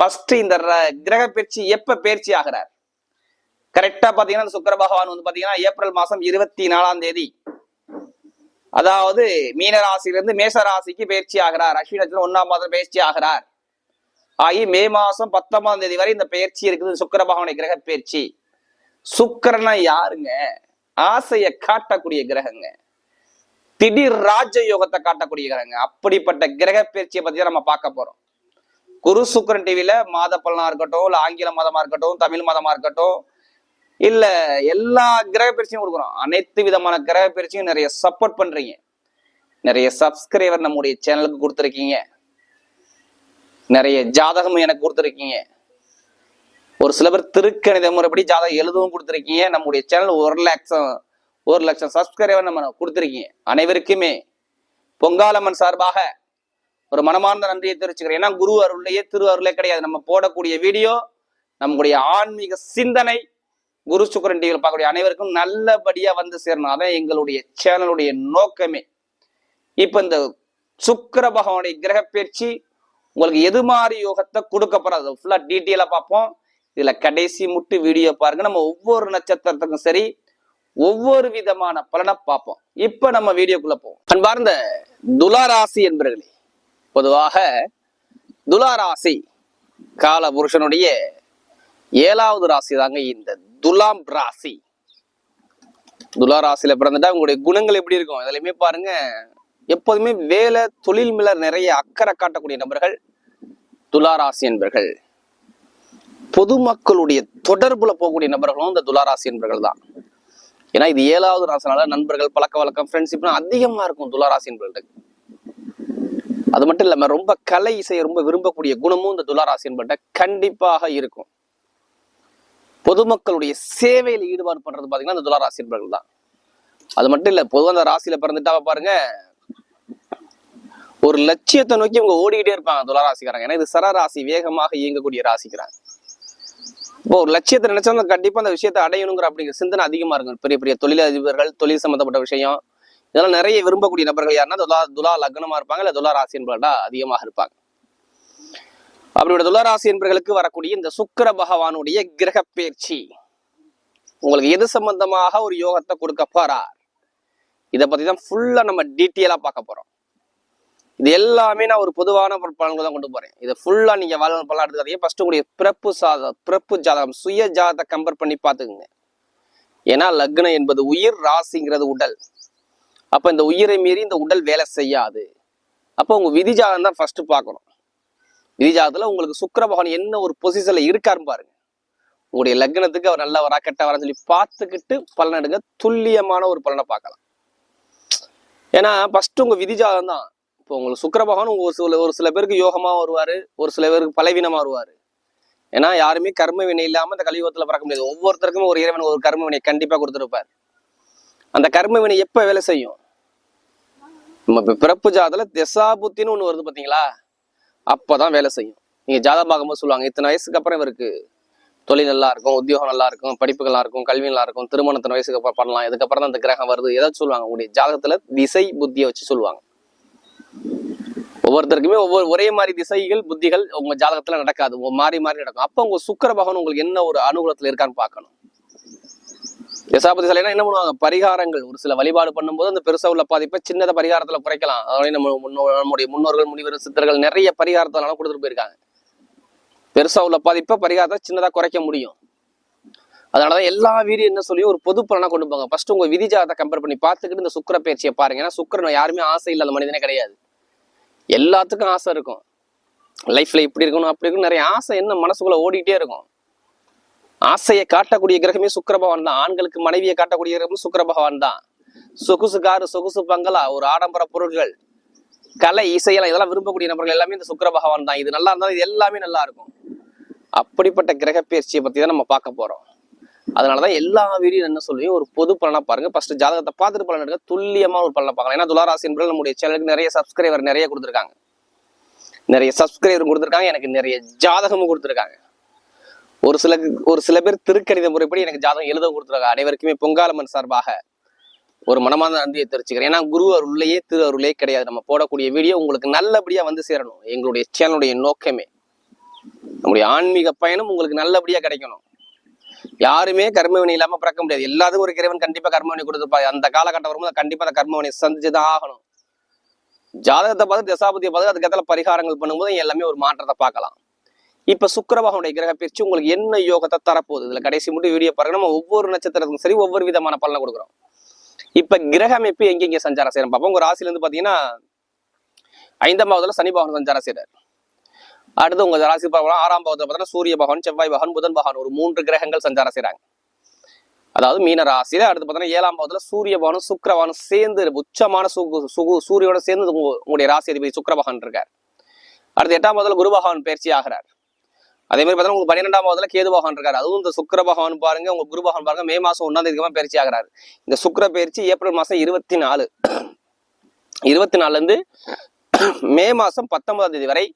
First இந்த கிரக பயிற்சி எப்ப பயிற்சி ஆகிறார்? கரெக்டா பாத்தீங்கன்னா சுக்கர பகவான் வந்து பாத்தீங்கன்னா ஏப்ரல் மாசம் இருபத்தி நாலாம் தேதி. அதாவது மீன ராசியிலிருந்து மேச ராசிக்கு பயிற்சி ஆகிறார். அஸ்வினி நட்சத்திரம் ஒன்னாம் மாதம் பயிற்சி ஆகிறார். ஆகி மே மாசம் பத்தொன்பதாம் தேதி வரை இந்த பயிற்சி இருக்குது. சுக்கர பகவானுடைய கிரக பயிற்சி சுக்கரனா யாருங்க? ஆசையை காட்டக்கூடிய கிரகங்க. திடீர் ராஜயோகத்தை காட்டக்கூடிய கிரகங்க. அப்படிப்பட்ட கிரக பயிற்சியை பத்தி தான் நம்ம பார்க்க போறோம். குரு சுக்கரன் டிவியில மாத பலனா இருக்கட்டும் இல்ல ஆங்கில மதமா இருக்கட்டும் தமிழ் மதமா இருக்கட்டும் இல்ல எல்லா கிரக பயிற்சியும் கொடுக்குறோம் அனைத்து விதமான கிரக பயிற்சியும் நிறைய சப்போர்ட் பண்றீங்க. நிறைய சப்ஸ்கிரைபர் நம்முடைய சேனலுக்கு கொடுத்துருக்கீங்க. நிறைய ஜாதகம் எனக்கு கொடுத்துருக்கீங்க. ஒரு சில பேர் திருக்கணித முறைப்படி ஜாதகம் எழுதவும் கொடுத்துருக்கீங்க. நம்முடைய சேனல் ஒரு லட்சம் ஒரு லட்சம் சப்ஸ்கிரைபர் நம்ம கொடுத்துருக்கீங்க. அனைவருக்குமே பொங்காலம்மன் சார்பாக ஒரு மனமார்ந்த நன்றியை தெரிவிச்சுக்கிறேன். ஏன்னா குரு அருளையே திரு அருளே கிடையாது. நம்ம போடக்கூடிய வீடியோ நம்முடைய ஆன்மீக சிந்தனை குரு சுக்கரன் டிவியில் பார்க்கக்கூடிய அனைவருக்கும் நல்லபடியா வந்து சேரணும். அதான் எங்களுடைய சேனலுடைய நோக்கமே. இப்ப இந்த சுக்கர பகவானுடைய கிரக பயிற்சி உங்களுக்கு எது மாதிரி யோகத்தை கொடுக்கப்படாது ஃபுல்லா டீட்டெயிலா பார்ப்போம். இதுல கடைசி முட்டு வீடியோ பாருங்க. நம்ம ஒவ்வொரு நட்சத்திரத்துக்கும் சரி ஒவ்வொரு விதமான பலனை பார்ப்போம். இப்ப நம்ம வீடியோக்குள்ள போவோம். அன்பார்ந்த துலாராசி என்பர்களே பொதுவாக துலாராசி கால புருஷனுடைய ஏழாவது ராசி தாங்க இந்த துலாம் ராசி. துலா ராசியில பிறந்துட்டா உங்களுடைய குணங்கள் எப்படி இருக்கும்? இதுலயுமே பாருங்க எப்போதுமே வேலை தொழில் மேல நிறைய அக்கறை காட்டக்கூடிய நபர்கள் துலாராசி என்பர்கள். பொதுமக்களுடைய தொடர்புல போகக்கூடிய நபர்களும் இந்த துலாராசி என்பர்கள் தான். ஏன்னா இது ஏழாவது ராசினால நண்பர்கள் பழக்க வழக்கம் ஃப்ரெண்ட்ஷிப்னா அதிகமா இருக்கும் துலாராசி என்பர்களுக்கு அது மட்டும் இல்லாம ரொம்ப கலை இசையை ரொம்ப விரும்பக்கூடிய குணமும் இந்த துளாராசி என்பட்ட கண்டிப்பாக இருக்கும். பொதுமக்களுடைய சேவையில் ஈடுபாடு பண்றது பாத்தீங்கன்னா இந்த துளாராசி என்பர்கள் தான். அது மட்டும் இல்ல பொதுவாக அந்த ராசியில பிறந்துட்டா பாருங்க ஒரு லட்சியத்தை நோக்கி இவங்க ஓடிக்கிட்டே இருப்பாங்க துளாராசிக்காரங்க. ஏன்னா இது சரராசி வேகமாக இயங்கக்கூடிய ராசிக்கிறாங்க இப்போ ஒரு லட்சியத்தை நினைச்சா கண்டிப்பா அந்த விஷயத்தை அடையணுங்கிற அப்படிங்கிற சிந்தனை அதிகமா இருக்கும். பெரிய பெரிய தொழிலதிபர்கள் தொழில் சம்பந்தப்பட்ட விஷயம் இதெல்லாம் நிறைய விரும்பக்கூடிய நபர்கள் யாருன்னா துலா துலா லக்னமா இருப்பாங்க இல்ல துலா ராசி என்பதா அதிகமாக இருப்பாங்க. அப்படியோட துலா ராசி என்பவர்களுக்கு வரக்கூடிய இந்த சுக்கிர பகவானுடைய கிரக பயிற்சி. உங்களுக்கு எது சம்பந்தமாக ஒரு யோகத்தை கொடுக்க போறார்? இதை பத்தி தான் ஃபுல்லா நம்ம டீட்டெயிலா பார்க்க போறோம். இது எல்லாமே நான் ஒரு பொதுவான ஒரு பலன்கள் தான் கொண்டு போறேன். இதை ஃபுல்லா நீங்க வாழ்வு பலன் எடுத்துக்காதீங்க ஃபர்ஸ்ட் உங்களுடைய பிறப்பு சாத பிறப்பு ஜாதகம் சுய ஜாதகத்தை கம்பேர் பண்ணி பார்த்துக்குங்க. ஏன்னா லக்னம் என்பது உயிர் ராசிங்கிறது உடல். அப்ப இந்த உயிரை மீறி இந்த உடல் வேலை செய்யாது. அப்போ உங்க விதிஜாதம் தான் ஃபர்ஸ்ட் பார்க்கணும். விதி உங்களுக்கு சுக்கர பகவான் என்ன ஒரு பொசிஷன்ல இருக்காருன்னு பாருங்க. உங்களுடைய லக்னத்துக்கு அவர் நல்லா வரா கெட்ட வரா சொல்லி பார்த்துக்கிட்டு பலன் எடுங்க. துல்லியமான ஒரு பலனை பார்க்கலாம். ஏன்னா ஃபர்ஸ்ட் உங்க விதிஜாதம் தான். இப்போ உங்களுக்கு சுக்கர பகவான் ஒரு சில ஒரு சில பேருக்கு யோகமா வருவாரு ஒரு சில பேருக்கு பலவீனமா வருவாரு. ஏன்னா யாருமே கர்ம வினை இல்லாம இந்த கலியுகத்துல பிறக்க முடியாது. ஒவ்வொருத்தருக்கும் ஒரு இறைவன் ஒரு கர்ம வினை கண்டிப்பாக கொடுத்துருப்பார். அந்த கர்ம வினை எப்போ வேலை செய்யும்? நம்ம பிறப்பு ஜாதத்துல திசாபுத்தின்னு ஒண்ணு வருது பாத்தீங்களா? அப்பதான் வேலை செய்யும். நீங்க ஜாதகம் பார்க்கும்போது சொல்லுவாங்க இத்தனை வயசுக்கு அப்புறம் இவருக்கு தொழில் நல்லா இருக்கும் உத்தியோகம் நல்லா இருக்கும் படிப்பு நல்லா இருக்கும் கல்வி நல்லா இருக்கும் திருமணத்தின வயசுக்கு அப்புறம் பண்ணலாம் இதுக்கப்புறம் தான் அந்த கிரகம் வருது ஏதாவது சொல்லுவாங்க உங்களுடைய ஜாதகத்துல திசை புத்தியை வச்சு சொல்லுவாங்க. ஒவ்வொருத்தருக்குமே ஒவ்வொரு ஒரே மாதிரி திசைகள் புத்திகள் உங்க ஜாதகத்துல நடக்காது உங்க மாறி மாறி நடக்கும். அப்ப உங்க சுக்கர பகவான் உங்களுக்கு என்ன ஒரு அனுகூலத்துல இருக்கான்னு பார்க்கணும். தசாபதி சிலைனா என்ன பண்ணுவாங்க? பரிகாரங்கள். ஒரு சில வழிபாடு பண்ணும்போது அந்த பெருசா உள்ள பாதிப்பை சின்னத பரிகாரத்துல குறைக்கலாம். அதனால நம்ம முன்னோ- நம்முடைய முன்னோர்கள் முனிவர் சித்தர்கள் நிறைய பரிகாரத்தெல்லாம் கொடுத்துட்டு போயிருக்காங்க. பெருசா உள்ள பாதிப்பை பரிகாரத்தை சின்னதா குறைக்க முடியும். அதனாலதான் எல்லா வீடியும் என்ன சொல்லி ஒரு பொது பலனா கொண்டு போங்க. ஃபர்ஸ்ட் உங்க விதி ஜாதகத்தை கம்பேர் பண்ணி பார்த்துக்கிட்டு இந்த சுக்கிர பயிற்சியை பாருங்க. ஏன்னா சுக்கரன் யாருமே ஆசை இல்லாத மனிதனே கிடையாது. எல்லாத்துக்கும் ஆசை இருக்கும். லைஃப்ல இப்படி இருக்கணும் அப்படி இருக்கணும் நிறைய ஆசை என்ன மனசுக்குள்ள ஓடிட்டே இருக்கும். ஆசையை காட்டக்கூடிய கிரகமே சுக்கிர பகவான் தான். ஆண்களுக்கு மனைவியை காட்டக்கூடிய கிரகமும் சுக்கிர பகவான் தான். சொகுசு காரு சொகுசு பங்களா ஒரு ஆடம்பர பொருட்கள் கலை இசையெல்லாம் இதெல்லாம் விரும்பக்கூடிய நபர்கள் எல்லாமே இந்த சுக்கர பகவான் தான். இது நல்லா இருந்தாலும் இது எல்லாமே நல்லா இருக்கும். அப்படிப்பட்ட கிரக பயிற்சியை பத்தி தான் நம்ம பார்க்க போறோம். அதனாலதான் எல்லா வீடியும் என்ன சொல்லுவேன்? ஒரு பொது பலனா பாருங்க. ஃபர்ஸ்ட் ஜாதகத்தை பார்த்துட்டு பலன் எடுக்க துல்லியமா ஒரு பலனை பார்க்கலாம். ஏன்னா துளாராசி என்பது நம்முடைய சேனலுக்கு நிறைய சப்ஸ்கிரைபர் நிறைய கொடுத்துருக்காங்க. நிறைய சப்ஸ்கிரைபர் கொடுத்துருக்காங்க. எனக்கு நிறைய ஜாதகமும் கொடுத்துருக்காங்க. ஒரு சில ஒரு சில பேர் திருக்கணித முறைப்படி எனக்கு ஜாதகம் எழுத கொடுத்துருக்காங்க. அனைவருக்குமே பொங்காலம்மன் சார்பாக ஒரு மனமார்ந்த நன்றியை தெரிவிச்சுக்கிறேன். ஏன்னா குரு அருளையே திரு அருளே கிடையாது. நம்ம போடக்கூடிய வீடியோ உங்களுக்கு நல்லபடியா வந்து சேரணும். எங்களுடைய சேனலுடைய நோக்கமே. நம்முடைய ஆன்மீக பயணம் உங்களுக்கு நல்லபடியா கிடைக்கணும். யாருமே கர்மவினை இல்லாம பிறக்க முடியாது. எல்லாத்துக்கும் ஒரு இறைவன் கண்டிப்பா கர்மவினை கொடுத்துருப்பா அந்த காலகட்டம் வரும்போது கண்டிப்பா அந்த கர்மவினை சந்திச்சுதான் ஆகணும். ஜாதகத்தை பார்த்து தசாபதியை பார்த்து அதுக்கேற்ற பரிகாரங்கள் பண்ணும்போது எல்லாமே ஒரு மாற்றத்தை பார்க்கலாம். இப்ப சுக்கரவாகனுடைய கிரக பயிற்சி உங்களுக்கு என்ன யோகத்தை தரப்போகுது? இதுல கடைசி மட்டும் வீடியோ பாருங்க. நம்ம ஒவ்வொரு நட்சத்திரத்துக்கும் சரி ஒவ்வொரு விதமான பலனை கொடுக்குறோம். இப்ப கிரக அமைப்பு எங்கெங்க சஞ்சாரம் செய்யறோம் பார்ப்போம் உங்க ராசில இருந்து பாத்தீங்கன்னா ஐந்தாம் பாவத்துல சனி பகவான் சஞ்சாரம் செய்யறாரு அடுத்து உங்க ராசி பார்க்கலாம் ஆறாம் பாவத்துல பார்த்தீங்கன்னா சூரிய பகவான் செவ்வாய் பகவான் புதன் பகவான் ஒரு மூன்று கிரகங்கள் சஞ்சாரம் செய்யறாங்க அதாவது மீன ராசியில அடுத்து பார்த்தீங்கன்னா ஏழாம் பாவத்துல சூரிய பகவானும் சுக்கரவானும் சேர்ந்து உச்சமான சுகு சுகு சூரியோட சேர்ந்து உங்களுடைய ராசி அதிபதி சுக்கிர பகவான் இருக்கார். அடுத்து எட்டாம் பாவத்துல குரு பகவான் பயிற்சி ஆகிறார். அதே மாதிரி பார்த்தீங்கன்னா உங்க பன்னிரெண்டாம் மாதத்துல கேது பகவான் இருக்காரு. அதுவும் இந்த சுக்கர பகவான் பாருங்க உங்க குரு பகவான் பாருங்க மே மாசம் ஒன்னாம் தேதிக்கு பயிற்சி ஆகிறாரு. இந்த சுக்கர பயிற்சி ஏப்ரல் மாசம் இருபத்தி நாலு இருபத்தி நாலுல இருந்து மே மாசம் பத்தொன்பதாம் தேதி வரை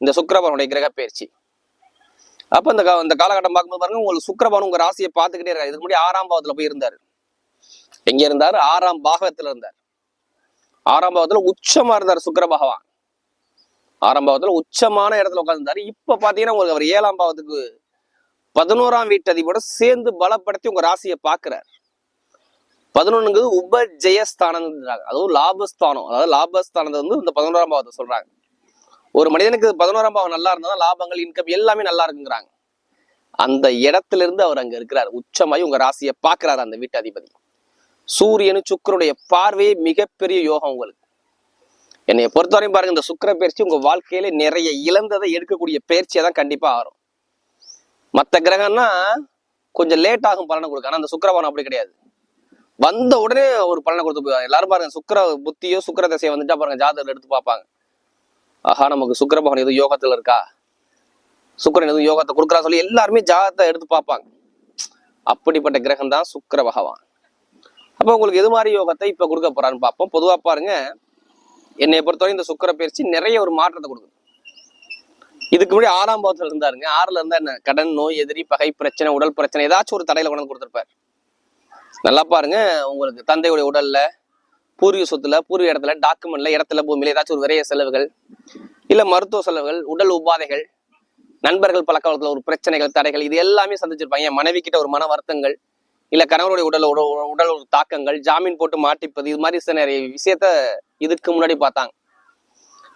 இந்த சுக்கிரபவனுடைய கிரக பயிற்சி. அப்ப இந்த இந்த காலகட்டம் பார்க்கும்போது பாருங்க உங்களுக்கு சுக்கிரபவன் உங்க ராசியை பார்த்துக்கிட்டே இருக்காரு. இதுக்கு முன்னாடி ஆறாம் பாவத்துல போய் இருந்தார். எங்க இருந்தாரு? ஆறாம் பாகத்துல இருந்தார். ஆறாம் பாவத்துல உச்சமா இருந்தார் சுக்கர பகவான். ஆரம்பத்தில் உச்சமான இடத்துல உட்கார்ந்தாரு இப்ப பாத்தீங்கன்னா உங்களுக்கு அவர் ஏழாம் பாவத்துக்கு பதினோராம் வீட்டு அதிபரோட சேர்ந்து பலப்படுத்தி உங்க ராசியை பாக்குறாரு. பதினொன்னுங்கிறது உபஜெயஸ்தானம் அதுவும் லாபஸ்தானம். அதாவது லாபஸ்தானத்தை வந்து இந்த பதினோராம் பாவத்தை சொல்றாங்க. ஒரு மனிதனுக்கு பதினோராம் பாவம் நல்லா இருந்தால் தான் லாபங்கள் இன்கம் எல்லாமே நல்லா இருக்குங்கிறாங்க. அந்த இடத்துல இருந்து அவர் அங்க இருக்கிறார். உச்சமாயி உங்க ராசியை பார்க்கிறாரு அந்த வீட்டு அதிபதி சூரியனு சுக்கருடைய பார்வையே மிகப்பெரிய யோகம் உங்களுக்கு. என்னை பொறுத்தவரையும் பாருங்க இந்த சுக்கிர பயிற்சி உங்க வாழ்க்கையில நிறைய இழந்ததை எடுக்கக்கூடிய பயிற்சியை தான் கண்டிப்பா வரும் மற்ற கிரகம்னா கொஞ்சம் லேட் ஆகும் பலனை கொடுக்கும் ஆனா அந்த சுக்கரவானம் அப்படி கிடையாது. வந்த உடனே ஒரு பலனை கொடுத்து போயிடுவாங்க எல்லாரும் பாருங்க சுக்கிர புத்தியோ சுக்கர தசையோ வந்துட்டா பாருங்க ஜாதகத்தில் எடுத்து பார்ப்பாங்க. ஆஹா நமக்கு சுக்கிர பகவான் எதுவும் யோகத்துல இருக்கா? சுக்கரன் எதுவும் யோகத்தை கொடுக்குறா சொல்லி எல்லாருமே ஜாதகத்தை எடுத்து பார்ப்பாங்க. அப்படிப்பட்ட கிரகம் தான் சுக்கர பகவான். அப்ப உங்களுக்கு எது மாதிரி யோகத்தை இப்ப கொடுக்க போறான்னு பார்ப்போம். பொதுவா பாருங்க என்னை பொறுத்தவரை இந்த சுக்கர பயிற்சி நிறைய ஒரு மாற்றத்தை கொடுக்குது. இதுக்கு முன்னாடி ஆறாம் பாவத்தில் இருந்தாருங்க. ஆறுல இருந்தா என்ன? கடன் நோய் எதிரி பகை பிரச்சனை உடல் பிரச்சனை ஏதாச்சும் ஒரு தடையில கொண்டு கொடுத்துருப்பாரு. நல்லா பாருங்க உங்களுக்கு தந்தையுடைய உடல்ல பூர்வீக சொத்துல பூர்வீக இடத்துல டாக்குமெண்ட்ல இடத்துல பூமியில ஏதாச்சும் ஒரு விரைய செலவுகள் இல்ல மருத்துவ செலவுகள் உடல் உபாதைகள் நண்பர்கள் பழக்க ஒரு பிரச்சனைகள் தடைகள் இது எல்லாமே சந்திச்சிருப்பாங்க. என் மனைவி கிட்ட ஒரு மன வருத்தங்கள் இல்ல கணவருடைய உடல் உட- உடல் தாக்கங்கள் ஜாமீன் போட்டு மாட்டிப்பது இது மாதிரி சில நிறைய விஷயத்த இதுக்கு முன்னாடி பார்த்தாங்க.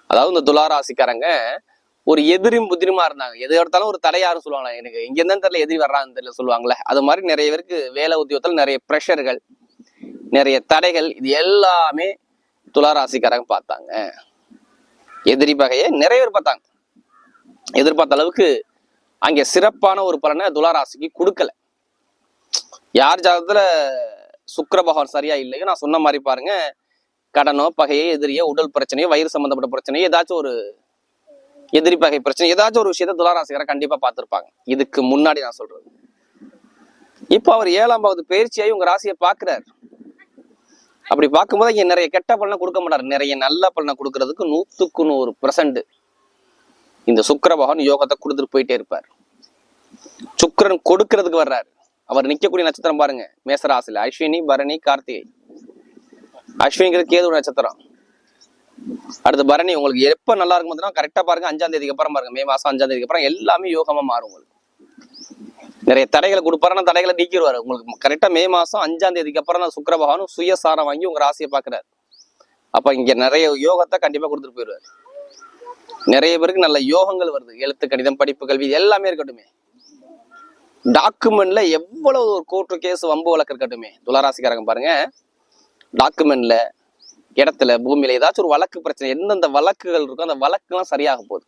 அதாவது இந்த துளாராசிக்காரங்க ஒரு எதிரியும் புதிரிமா இருந்தாங்க. எது எடுத்தாலும் ஒரு தடையாரும் சொல்லுவாங்க எனக்கு எங்க இருந்தாலும் தெரியல எதிரி வர்றான்னு தெரியல சொல்லுவாங்கல்ல அது மாதிரி நிறைய பேருக்கு வேலை உத்தியோகத்தில் நிறைய ப்ரெஷர்கள் நிறைய தடைகள் இது எல்லாமே துளாராசிக்காரங்க பார்த்தாங்க. எதிரி பகையை நிறைய பேர் பார்த்தாங்க. எதிர்பார்த்த அளவுக்கு அங்கே சிறப்பான ஒரு பலனை துளாராசிக்கு கொடுக்கல. யார் ஜாதகத்துல சுக்கர பகவான் சரியா இல்லையோ நான் சொன்ன மாதிரி பாருங்க. கடனோ பகையோ எதிரியோ உடல் பிரச்சனையோ வயிறு சம்பந்தப்பட்ட பிரச்சனையோ ஏதாச்சும் ஒரு எதிரி பகை பிரச்சனை ஏதாச்சும் ஒரு விஷயத்த துளாராசிகரை கண்டிப்பா பார்த்திருப்பாங்க. இதுக்கு முன்னாடி நான் சொல்றது. இப்போ அவர் ஏழாம் பாவது பயிற்சியாகி உங்க ராசியை பாக்குறாரு அப்படி பார்க்கும்போது இங்க நிறைய கெட்ட பலனை கொடுக்க மாட்டார். நிறைய நல்ல பலனை கொடுக்கறதுக்கு நூத்துக்கு நூறு பெர்சன்ட் இந்த சுக்கர பகவான் யோகத்தை கொடுத்துட்டு போயிட்டே இருப்பார். சுக்கரன் கொடுக்கறதுக்கு வர்றாரு. அவர் நிக்கக்கூடிய நட்சத்திரம் பாருங்க. மேசராசில அஸ்வினி பரணி கார்த்திகை. அஸ்வினிங்கிறது கேது நட்சத்திரம். அடுத்து பரணி உங்களுக்கு எப்ப நல்லா இருக்கும் பார்த்தீங்கன்னா கரெக்டா பாருங்க. அஞ்சாம் தேதிக்கு அப்புறம் பாருங்க. மே மாசம் அஞ்சாம் தேதிக்கு அப்புறம் எல்லாமே யோகமா மாறும் உங்களுக்கு. நிறைய தடைகளை கொடுப்பாரு ஆனா தடைகளை நீக்கிடுவாரு. உங்களுக்கு கரெக்டா மே மாசம் அஞ்சாம் தேதிக்கு அப்புறம் தான் சுக்கர பகவானும் சுயசாரம் வாங்கி உங்க ராசியை பாக்குறாரு அப்ப இங்க நிறைய யோகத்தை கண்டிப்பா கொடுத்துட்டு போயிடுவாரு. நிறைய பேருக்கு நல்ல யோகங்கள் வருது. எழுத்து கணிதம் படிப்பு கல்வி எல்லாமே இருக்கட்டுமே. டாக்குமெண்ட்ல எவ்வளவு ஒரு கோர்ட்டு கேஸ் வம்பு வழக்கு இருக்கட்டுமே துளராசிக்காரங்க பாருங்க. டாக்குமெண்ட்ல இடத்துல பூமியில ஏதாச்சும் ஒரு வழக்கு பிரச்சனை எந்தெந்த வழக்குகள் இருக்கோ அந்த வழக்குலாம் சரியாக போகுது.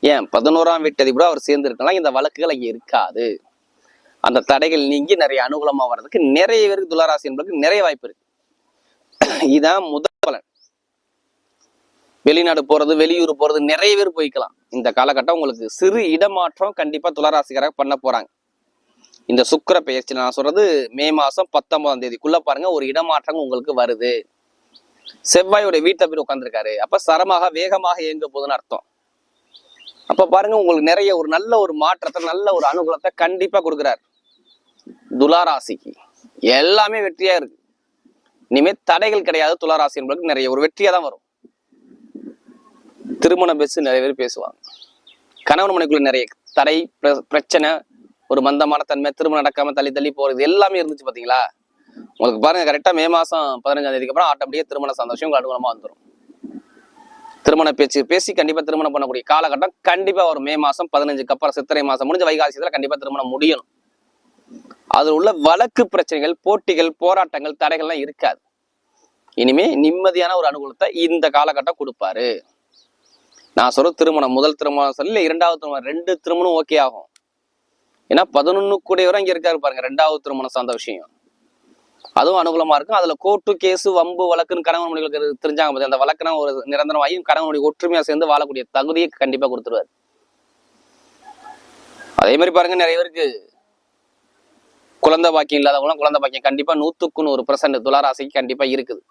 ஏன்? பதினோராம் வீட்டு கூட அவர் சேர்ந்து இருக்கலாம் இந்த வழக்குகள் அங்கே இருக்காது. அந்த தடைகள் நீங்கி நிறைய அனுகூலமா வர்றதுக்கு நிறைய பேருக்கு துளராசி என்பதுக்கு நிறைய வாய்ப்பு இருக்கு. இதான் முதல் வெளிநாடு போறது வெளியூர் போறது நிறைய பேர் போய்க்கலாம். இந்த காலகட்டம் உங்களுக்கு சிறு இடமாற்றம் கண்டிப்பா துளாராசிக்காரங்க பண்ண போறாங்க. இந்த சுக்கிர பெயர்ச்சி நான் சொல்றது மே மாசம் பத்தொன்பதாம் தேதிக்குள்ள பாருங்க ஒரு இடமாற்றம் உங்களுக்கு வருது. செவ்வாயோட வீட்டை போய் உட்காந்துருக்காரு அப்ப சரமாக வேகமாக இயங்க போகுதுன்னு அர்த்தம். அப்ப பாருங்க உங்களுக்கு நிறைய ஒரு நல்ல ஒரு மாற்றத்தை நல்ல ஒரு அனுகூலத்தை கண்டிப்பா கொடுக்குறாரு. துளாராசிக்கு எல்லாமே வெற்றியா இருக்கு. இனிமே தடைகள் கிடையாது துளாராசி என்பதற்கு நிறைய ஒரு வெற்றியா தான் வரும். திருமணம் பேசி நிறைய பேர் பேசுவாங்க. கணவன் மனைக்குள்ள நிறைய தடை பிரச்சனை ஒரு மந்தமான தன்மை திருமணம் நடக்காம தள்ளி தள்ளி போறது எல்லாமே இருந்துச்சு பாத்தீங்களா? உங்களுக்கு பாருங்க கரெக்டா மே மாசம் பதினஞ்சாம் தேதிக்கு அப்புறம் ஆட்டோமேட்டிக்கா திருமண சந்தோஷம் உங்க அனுகூலமா வந்துடும் திருமண பேச்சு பேசி கண்டிப்பா திருமணம் பண்ணக்கூடிய காலகட்டம் கண்டிப்பா ஒரு மே மாசம் பதினஞ்சுக்கு அப்புறம் சித்திரை மாசம் முடிஞ்ச வைகாசியத்துல கண்டிப்பா திருமணம் முடியணும். அதுல உள்ள வழக்கு பிரச்சனைகள் போட்டிகள் போராட்டங்கள் தடைகள்லாம் இருக்காது. இனிமே நிம்மதியான ஒரு அனுகூலத்தை இந்த காலகட்டம் கொடுப்பாரு. நான் சொல்ற திருமணம் முதல் திருமணம் சொல்லி இரண்டாவது திருமணம் ரெண்டு திருமணம் ஓகே ஆகும். ஏன்னா பதினொன்னு கூடியவரை இங்க இருக்காரு பாருங்க ரெண்டாவது திருமணம் சார்ந்த விஷயம். அதுவும் அனுகூலமா இருக்கும். அதுல கோர்ட்டு கேஸ் வம்பு வழக்குன்னு கணவன் மொழிகளுக்கு தெரிஞ்சாங்க அந்த வழக்குனா ஒரு நிரந்தரமாயும் கணவன் மொழி ஒற்றுமையா சேர்ந்து வாழக்கூடிய தகுதியை கண்டிப்பா கொடுத்துருவாரு. அதே மாதிரி பாருங்க நிறைய பேருக்கு குழந்தை பாக்கியம் இல்லாதவங்களாம் குழந்தை பாக்கியம் கண்டிப்பா நூத்துக்கு நூறு பர்சன்ட் துளாராசிக்கு கண்டிப்பா இருக்குது.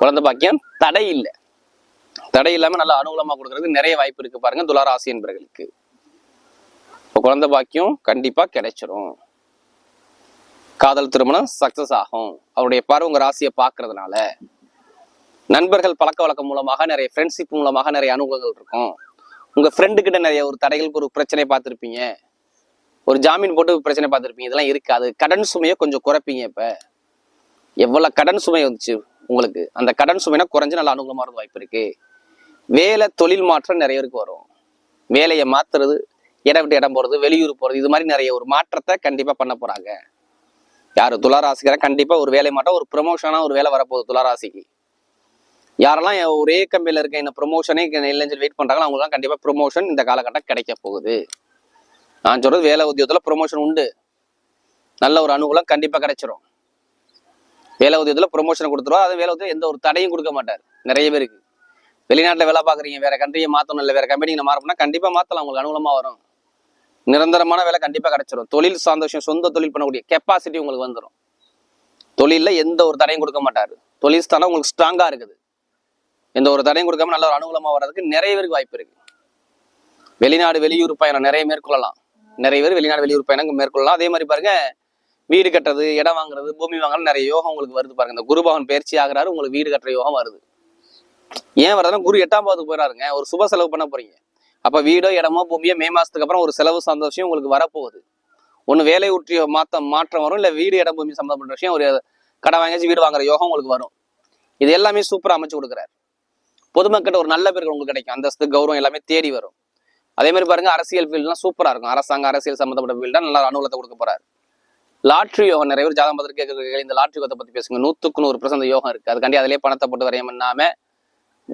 குழந்தை பாக்கியம் தடை இல்லை தடை இல்லாம நல்ல அனுகூலமா கொடுக்கறதுக்கு நிறைய வாய்ப்பு இருக்கு பாருங்க துளாராசி என்பர்களுக்கு. இப்போ குழந்தை பாக்கியம் கண்டிப்பா கிடைச்சிரும். காதல் திருமணம் சக்சஸ் ஆகும். அவருடைய பார்வை உங்க ராசியை பார்க்கறதுனால. நண்பர்கள் பழக்க வழக்கம் மூலமாக நிறைய ஃப்ரெண்ட்ஷிப் மூலமாக நிறைய அனுகூலங்கள் இருக்கும். உங்க ஃப்ரெண்டு கிட்ட நிறைய ஒரு தடைகளுக்கு ஒரு பிரச்சனை பார்த்துருப்பீங்க. ஒரு ஜாமீன் போட்டு பிரச்சனை பார்த்துருப்பீங்க. இதெல்லாம் இருக்காது கடன் சுமையை கொஞ்சம் குறைப்பீங்க இப்ப. எவ்வளவு கடன் சுமை வந்துச்சு உங்களுக்கு? அந்த கடன் சுமைனா குறைஞ்சு நல்ல அனுகூலமா இருக்க வாய்ப்பு இருக்கு. வேலை தொழில் மாற்றம் நிறைய பேருக்கு வரும். வேலையை மாத்துறது இடம் விட்டு இடம் போகிறது வெளியூர் போகிறது இது மாதிரி நிறைய ஒரு மாற்றத்தை கண்டிப்பாக பண்ண போகிறாங்க யார் துளாராசிக்காரன் கண்டிப்பாக ஒரு வேலை மாற்றம் ஒரு ப்ரொமோஷனாக ஒரு வேலை வரப்போகுது துளாராசிக்கு. யாரெல்லாம் ஒரே கம்பெனியில் இருக்க இந்த ப்ரொமோஷனே இல்லைன்னு வெயிட் பண்ணுறாங்களோ அவங்களுக்குலாம் கண்டிப்பாக ப்ரொமோஷன் இந்த காலகட்டம் கிடைக்க போகுது. நான் சொல்கிறது வேலை உத்தியோகத்தில் ப்ரொமோஷன் உண்டு. நல்ல ஒரு அனுகூலம் கண்டிப்பாக கிடைச்சிரும். வேலை உத்தியோகத்தில் ப்ரொமோஷன் கொடுத்துருவோம் அது வேலை உத்தியோகம் எந்த ஒரு தடையும் கொடுக்க மாட்டார். நிறைய பேருக்கு. வெளிநாட்டில் வேலை பார்க்குறீங்க வேற கண்ட்ரியை மாற்றணும் இல்லை வேற கம்பெனிக்கு மாறப்போனா கண்டிப்பாக மாற்றலாம் உங்களுக்கு அனுகூலமாக வரும். நிரந்தரமான வேலை கண்டிப்பாக கிடைச்சிரும். தொழில் சந்தோஷம் சொந்த தொழில் பண்ணக்கூடிய கெப்பாசிட்டி உங்களுக்கு வந்துடும் தொழிலில் எந்த ஒரு தடையும் கொடுக்க மாட்டார். தொழில் ஸ்தானம் உங்களுக்கு ஸ்ட்ராங்காக இருக்குது. எந்த ஒரு தடையும் கொடுக்காம நல்ல ஒரு அனுகூலமாக வர்றதுக்கு நிறைய பேருக்கு வாய்ப்பு இருக்கு. வெளிநாடு வெளியூர் பயணம் நிறைய மேற்கொள்ளலாம். நிறைய பேர் வெளிநாடு வெளியூர் பயணம் மேற்கொள்ளலாம். அதே மாதிரி பாருங்க வீடு கட்டுறது இடம் வாங்குறது பூமி வாங்குறது நிறைய யோகம் உங்களுக்கு வருது பாருங்க. இந்த குருபகன் பயிற்சி ஆகிறாரு உங்களுக்கு வீடு கட்டுற யோகம் வருது. ஏன் வருதுன்னா குரு எட்டாம் பாவத்துக்கு போயிடாருங்க ஒரு சுப செலவு பண்ண போறீங்க. அப்ப வீடோ இடமோ பூமியோ மே மாசத்துக்கு அப்புறம் ஒரு செலவு சார்ந்த விஷயம் உங்களுக்கு வரப்போகுது. ஒண்ணு வேலை ஊற்றிய மாத்தம் மாற்றம் வரும். இல்ல வீடு இடம் பூமி சம்மந்தப்பட்ட விஷயம் ஒரு கடை வாங்கி வீடு வாங்குற யோகம் உங்களுக்கு வரும். இது எல்லாமே சூப்பரா அமைச்சு கொடுக்குறாரு. பொதுமக்கிட்ட ஒரு நல்ல பேர்கள் உங்களுக்கு கிடைக்கும். அந்தஸ்து கௌரவம் எல்லாமே தேடி வரும். அதே மாதிரி பாருங்க அரசியல் ஃபீல்ட்லாம் சூப்பரா இருக்கும். அரசாங்க அரசியல் சம்பந்தப்பட்ட ஃபீல்டா நல்லா அனுகூலத்தை கொடுக்க போறாரு. லாட்ரி யோகம் நிறைய பேர் ஜாதகம் பார்த்துட்டு இந்த லாட்ரி யோகத்தை பத்தி பேசுங்க. நூத்துக்கு நூறு பிரசந்த யோகம் இருக்கு. அதுக்காண்டி அதிலே பணத்தை போட்டு வரையும் பண்ணாம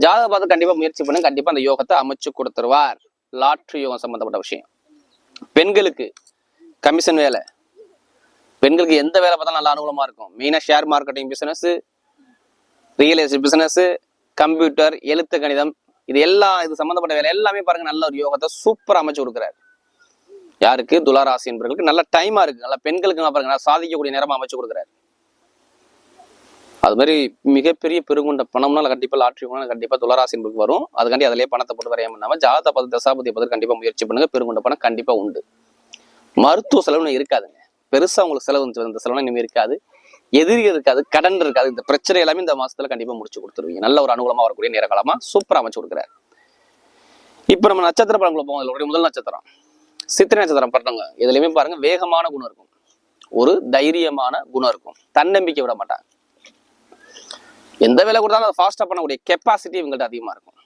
ஜாதகம் பார்த்து கண்டிப்பா முயற்சி பண்ணுங்க கண்டிப்பா அந்த யோகத்தை அமைச்சு கொடுத்துருவார். லாட்ரி யோகம் சம்பந்தப்பட்ட விஷயம். பெண்களுக்கு கமிஷன் வேலை. பெண்களுக்கு எந்த வேலை பார்த்தாலும் நல்ல அனுகூலமா இருக்கும். மெயினா share marketing business real estate business computer எழுத்து கணிதம் இது எல்லாம் இது சம்பந்தப்பட்ட வேலை எல்லாமே பாருங்க நல்ல ஒரு யோகத்தை சூப்பராக அமைச்சு கொடுக்குறாரு. யாருக்கு? துளாராசி என்பவர்களுக்கு நல்ல டைமா இருக்கு. நல்ல பெண்களுக்கு பாருங்க நல்லா சாதிக்கக்கூடிய நேரமா அமைச்சு கொடுக்குறாரு. அது மாதிரி மிகப்பெரிய பெருங்குண்ட பணம்னால கண்டிப்பா லாட்ரி பணம் கண்டிப்பா துளராசி என்பதுக்கு வரும். அதுக்காண்டி அதிலே பணத்தை போட்டு வரையாம பண்ணாம ஜாதக பதி தசாபதி பதி கண்டிப்பா முயற்சி பண்ணுங்க. பெருங்குண்ட பணம் கண்டிப்பா உண்டு. மருத்துவ செலவுன்னு இருக்காதுங்க. பெருசா உங்களுக்கு செலவு இந்த செலவுனா இனிமே இருக்காது. எதிரி இருக்காது கடன் இருக்காது. இந்த பிரச்சனை எல்லாமே இந்த மாசத்துல கண்டிப்பா முடிச்சு கொடுத்துருவீங்க. நல்ல ஒரு அனுகூலமா வரக்கூடிய நேர காலமா சூப்பரா அமைச்சு கொடுக்குறாரு. இப்ப நம்ம நட்சத்திர படங்களை போவோம் அதோடைய முதல் நட்சத்திரம். சித்திரை நட்சத்திரம் பட்டவங்க இதுலயுமே பாருங்க வேகமான குணம் இருக்கும். ஒரு தைரியமான குணம் இருக்கும். தன்னம்பிக்கை விட மாட்டாங்க. எந்த வேலை கொடுத்தாலும் அதை ஃபாஸ்ட்டாக பண்ணக்கூடிய கெப்பாசிட்டி இவங்கள்ட்ட அதிகமா இருக்கும்.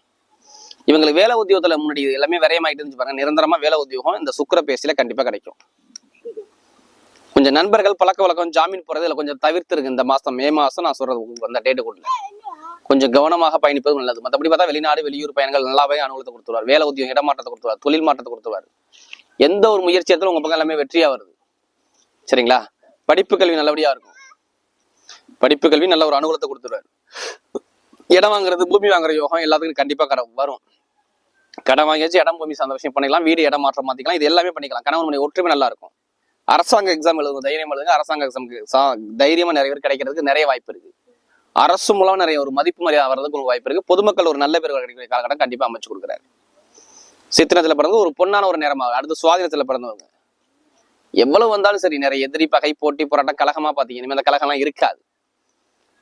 இவங்களுக்கு வேலை உத்தியோகத்தில் முன்னாடி எல்லாமே விரயமாயிட்டு இருந்துச்சு பாருங்க. நிரந்தரமா வேலை உத்தியோகம் இந்த சுக்கிர பேசியில் கண்டிப்பா கிடைக்கும். கொஞ்சம் நண்பர்கள் பழக்க வழக்கம் ஜாமீன் போறது இல்லை கொஞ்சம் தவிர்த்துருக்கு இந்த மாசம் மே மாசம் நான் சொல்றது உங்களுக்கு அந்த டேட்டு கொடுல கொஞ்சம் கவனமாக பயணிப்பது நல்லது. மற்றபடி பார்த்தா வெளிநாடு வெளியூர் பயணங்கள் நல்லாவே அனுகூலத்தை கொடுத்துருவார். வேலை உத்தியோகம் இடமாற்றத்தை கொடுத்துருவார். தொழில் மாற்றத்தை கொடுத்துருவார். எந்த ஒரு முயற்சி எடுத்தாலும் உங்க பக்கம் எல்லாமே வெற்றியா வருது. சரிங்களா? படிப்பு கல்வி நல்லபடியா இருக்கும். படிப்பு கல்வி நல்ல ஒரு அனுகூலத்தை கொடுத்துருவார். இடம் வாங்குறது பூமி வாங்குற யோகம் எல்லாத்துக்கும் கண்டிப்பா கட வரும். கடன் வாங்கியாச்சு இடம் பூமி சார்ந்த விஷயம் பண்ணிக்கலாம் வீடு இடம் மாற்றம் மாத்திக்கலாம் இது எல்லாமே பண்ணிக்கலாம். கணவன் மணி ஒற்றுமை நல்லா இருக்கும். அரசாங்க எக்ஸாம் எழுதுங்க தைரியம் எழுதுங்க அரசாங்க எக்ஸாமுக்கு தைரியமா நிறைய பேர் கிடைக்கிறதுக்கு நிறைய வாய்ப்பு இருக்கு. அரசு மூலம் நிறைய ஒரு மதிப்பு மரியாதை வர்றதுக்கு ஒரு வாய்ப்பு இருக்கு. பொதுமக்கள் ஒரு நல்ல பேர் கிடைக்கிற காலகட்டம் கண்டிப்பா அமைச்சு கொடுக்குறாரு. சித்திரத்துல பிறந்து ஒரு பொன்னான ஒரு நேரமாக அடுத்து சுவாதினத்துல பிறந்தவங்க. எவ்வளவு வந்தாலும் சரி நிறைய எதிரி பகை போட்டி போராட்டம் கலகமா பாத்தீங்க. இனிமே அந்த கலகம்லாம் இருக்காது.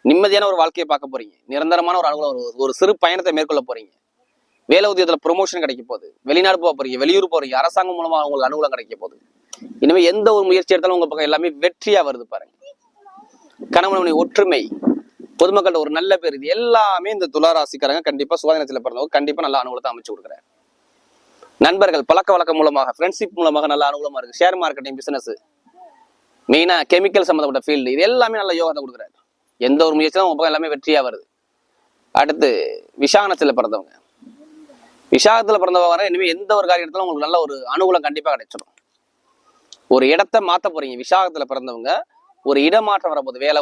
நிம்மதியான ஒரு வாழ்க்கையை பார்க்க போறீங்க. நிரந்தரமான ஒரு அலுவலகம் ஒரு- ஒரு சிறு பயணத்தை மேற்கொள்ள போறீங்க. வேலை உத்தியோகத்துல ப்ரொமோஷன் கிடைக்க போகுது. வெளிநாடு போக போறீங்க. வெளியூர் போறீங்க. அரசாங்கம் மூலமா உங்களுக்கு அனுகூலம் கிடைக்க போகுது. இனிமே எந்த ஒரு முயற்சி எடுத்தாலும் உங்க பக்கம் எல்லாமே வெற்றியா வருது பாருங்க. கணவன் ஒற்றுமை பொதுமக்கள் ஒரு நல்ல பேர் இது எல்லாமே இந்த துளாராசிக்காரங்க கண்டிப்பா சுகாதாரத்துல பிறந்தவங்க கண்டிப்பா நல்ல அனுகூலத்தை அமைச்சு கொடுக்குறாரு நண்பர்கள் பழக்க வழக்கம் மூலமாக ஃப்ரெண்ட்ஷிப் மூலமாக நல்ல அனுகூலமா இருக்கு. ஷேர் மார்க்கெட்டிங் பிசினஸ் மெயினா கெமிக்கல் சம்மந்தப்பட்ட ஃபீல்டு இது எல்லாமே நல்ல யோகத்தை கொடுக்குறாரு. எந்த ஒரு முயற்சியும் உங்க பக்கம் எல்லாமே வெற்றியா வருது. அடுத்து விசாகனத்தில் பிறந்தவங்க. விசாகத்தில் பிறந்தவங்க வர இனிமே எந்த ஒரு காரியத்திலும் உங்களுக்கு நல்ல ஒரு அனுகூலம் கண்டிப்பா கிடைச்சிடும் ஒரு இடத்த மாத்த போறீங்க. விசாகத்தில் பிறந்தவங்க ஒரு இடமாற்றம் வரப்போகுது. வேலை